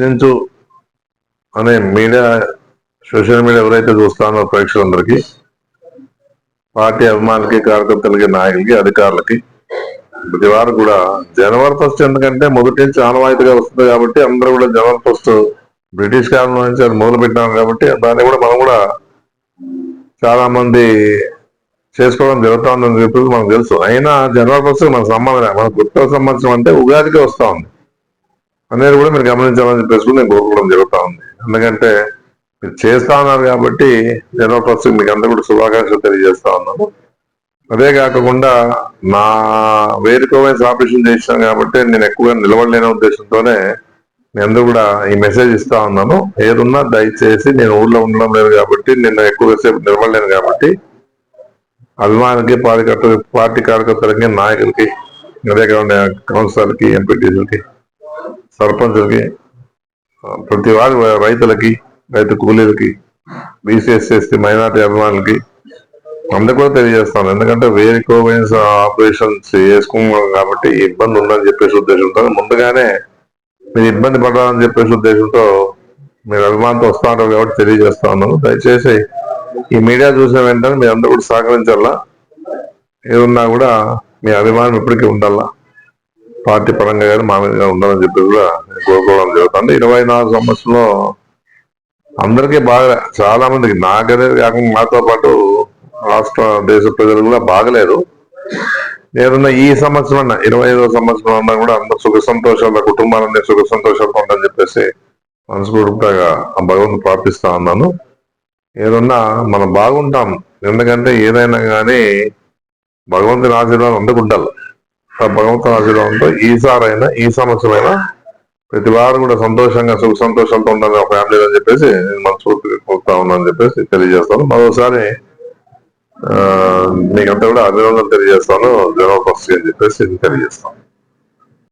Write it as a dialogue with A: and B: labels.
A: ప్రశ్నించు అనే media social media ఎవరైతే చూస్తానో ప్రేక్షకులందరికీ పార్టీ అభిమానులకి కార్యకర్తలకి నాయకులకి అధికారులకి ప్రతివారు కూడా జనవరి ఫస్ట్ ఎందుకంటే మొదటి నుంచి ఆనవాయితీగా వస్తుంది కాబట్టి అందరూ కూడా జనవరి ఫస్ట్ బ్రిటిష్ కాలం నుంచి అది మొదలుపెట్టాము కాబట్టి దాన్ని కూడా మనం కూడా చాలా మంది చేసుకోవడం జరుగుతుందని చెప్పేసి చెప్పి మనకు తెలుసు. అయినా జనవరి ఫస్ట్ మన సంబంధం మన కొత్త సంవత్సరం అంటే ఉగాదికి వస్తా ఉంది. అనేది కూడా మీరు గమనించాలని చెప్పేసి కూడా నేను కోరుకోవడం జరుగుతూ ఉంది. ఎందుకంటే మీరు చేస్తా ఉన్నారు కాబట్టి నేను ఫస్ట్ మీకు అందరూ కూడా శుభాకాంక్షలు తెలియజేస్తా ఉన్నాను. అదే కాకుండా నా వేదిక వయసు ఆపరేషన్ చేశాను కాబట్టి నేను ఎక్కువగా నిలబడలేని ఉద్దేశంతోనే నేను అందరూ కూడా ఈ మెసేజ్ ఇస్తా ఉన్నాను. ఏదున్నా దయచేసి నేను ఊళ్ళో ఉండడం లేదు కాబట్టి నిన్న ఎక్కువగా సేపు నిలబడలేను కాబట్టి అభిమానులకి పార్టీ పార్టీ కార్యకర్తలకి నాయకులకి అదే కాకుండా కౌన్సిలర్కి ఎంపీటీసీలకి సర్పంచులకి ప్రతి వారి రైతులకి రైతు కూలీలకి బీసీఎస్ ఎస్టీ మైనార్టీ అభిమానులకి అందరు కూడా తెలియజేస్తాను. ఎందుకంటే వేరే కోవైన్స్ ఆపరేషన్స్ చేసుకున్నాం కాబట్టి ఇబ్బంది ఉందని చెప్పేసి ఉద్దేశంతో ముందుగానే మీరు ఇబ్బంది పడాలని చెప్పేసి ఉద్దేశంతో మీరు అభిమానంతో వస్తా ఉంటారు కాబట్టి తెలియజేస్తాను. దయచేసి ఈ మీడియా చూసిన వెంటనే మీరు అందరూ కూడా సహకరించాలా? ఏదున్నా కూడా మీ అభిమానం ఇప్పటికీ ఉండాలా? పార్టీ పరంగా కానీ మామూలుగా ఉండాలని చెప్పి కూడా నేను కోరుకోవడం జరుగుతుంది. ఇరవై నాలుగు సంవత్సరంలో అందరికీ బాగా చాలా మందికి నాకనే కాకుండా నాతో పాటు రాష్ట్ర దేశ ప్రజలు కూడా బాగలేదు ఏదన్నా ఈ సంవత్సరం అన్న ఇరవై ఐదో సంవత్సరం అన్నా కూడా అందరు సుఖ సంతోషాల కుటుంబాలన్నీ సుఖ సంతోషాలు ఉండని చెప్పేసి మనస్ఫూర్తిగా ఆ భగవంతుని ప్రార్థిస్తా ఉన్నాను. ఏదన్నా మనం బాగుంటాం. ఎందుకంటే ఏదైనా కానీ భగవంతుని ఆశీర్వాదం అందుకుంటారు. భగవంతుని ఆశీర్వాదంతో ఈసారైనా ఈ సంవత్సరం అయినా ప్రతి వారు కూడా సంతోషంగా సుఖ సంతోషాలతో ఉండాలి ఒక ఫ్యామిలీలో అని చెప్పేసి నేను మనస్ఫూర్తిగా కోరుతా ఉన్నాను చెప్పేసి తెలియజేస్తాను. మరోసారి మీకంతా కూడా అభినందనలు తెలియజేస్తాను. జనవరి ఫస్ట్ అని చెప్పేసి తెలియజేస్తాను.